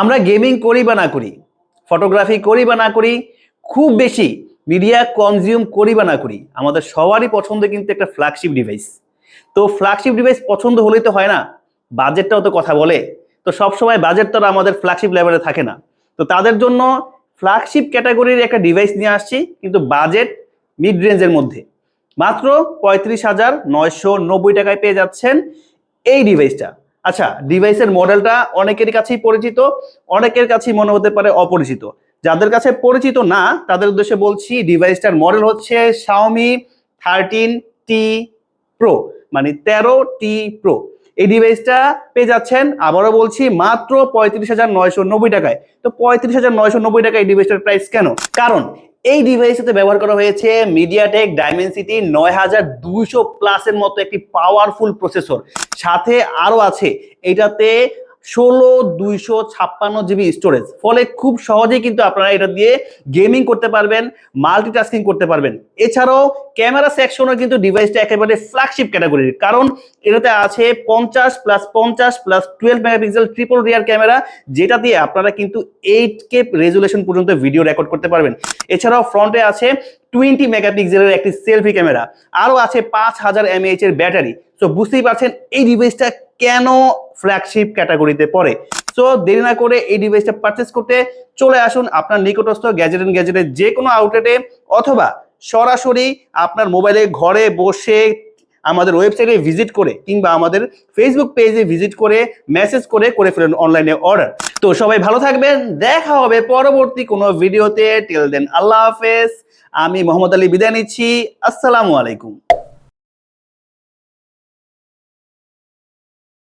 আমরা গেমিং করি বা না করি, ফটোগ্রাফি করি বা না করি, খুব বেশি মিডিয়া কনজিউম করি বা না করি, আমাদের সবারই পছন্দ কিন্তু একটা ফ্ল্যাগশিপ ডিভাইস তো ফ্ল্যাগশিপ ডিভাইস পছন্দ হলেই তো হয় না বাজেটটাও তো কথা বলে, তো সবসময় বাজেট তো আমাদের ফ্ল্যাগশিপ লেভেলে থাকে না। তো তাদের জন্য ফ্ল্যাগশিপ ক্যাটাগরির একটা ডিভাইস নিয়ে আসছি, কিন্তু বাজেট মিড রেঞ্জের মধ্যে। মাত্র পঁয়ত্রিশ হাজার নয়শো নব্বই টাকায় পেয়ে যাচ্ছেন এই ডিভাইসটা আচ্ছা ডিভাইসের মডেলটা অনেকের কাছেই পরিচিত, অনেকের কাছেই মনে হতে পারে অপরিচিত। যাদের কাছে পরিচিত না, তাদের উদ্দেশ্যে বলছি ডিভাইসটার মডেল হচ্ছে শাওমি থার্টিন টি প্রো মানে তেরো টি প্রো এই ডিভাইসটা পেয়ে যাচ্ছেন, আবারও বলছি, মাত্র পঁয়ত্রিশ হাজার নয়শো নব্বই টাকায়। তো পঁয়ত্রিশ হাজার নয়শো নব্বই এই ডিভাইসটার প্রাইস কেন? কারণ এই ডিভাইসটাতে ব্যবহার করা হয়েছে মিডিয়াটেক ডাইমেনসিটি নয় হাজার দুইশো প্লাসের মতো একটি পাওয়ারফুল প্রসেসর সাথে আরও আছে, এটাতে ষোলো, দুইশো, ছাপ্পান্ন জিবি স্টোরেজ ফলে খুব সহজেই কিন্তু আপনারা এটা দিয়ে গেমিং করতে পারবেন মাল্টিটাস্কিং করতে পারবেন। এছাড়াও ক্যামেরা সেকশনও কিন্তু ডিভাইসটা একেবারে ফ্ল্যাগশিপ ক্যাটাগরির কারণ এটাতে আছে পঞ্চাশ প্লাস পঞ্চাশ plus twelve megapixel triple rear camera যেটা দিয়ে আপনারা কিন্তু এইট কে রেজুলেশন পর্যন্ত ভিডিও রেকর্ড করতে পারবেন। এছাড়াও ফ্রন্টে আছে টোয়েন্টি মেগাপিক্সেলের একটি সেলফি ক্যামেরা। আরও আছে পাঁচ হাজার এমএইচ এর ব্যাটারি। সো বুঝতেই পারছেন, এই ডিভাইসটা কেন ফ্ল্যাগশিপ ক্যাটাগরিতে পড়ে? সো দেরি না করে এই ডিভাইসটা পারচেস করতে চলে আসুন আপনার নিকটস্থ গ্যাজেট অ্যান্ড গ্যাজেটের যে কোনো আউটলেটে অথবা সরাসরি আপনার মোবাইলে ঘরে বসে আমাদের ওয়েবসাইটে ভিজিট করে কিংবা আমাদের ফেসবুক পেজে ভিজিট করে মেসেজ করে করে ফেলেন অনলাইনে অর্ডার তো সবাই ভালো থাকবেন। দেখা হবে পরবর্তী কোনো ভিডিওতে। টিল দেন আল্লাহ হাফেজ। আমি মোহাম্মদ আলী বিদায় নিচ্ছি। আসসালামু আলাইকুম।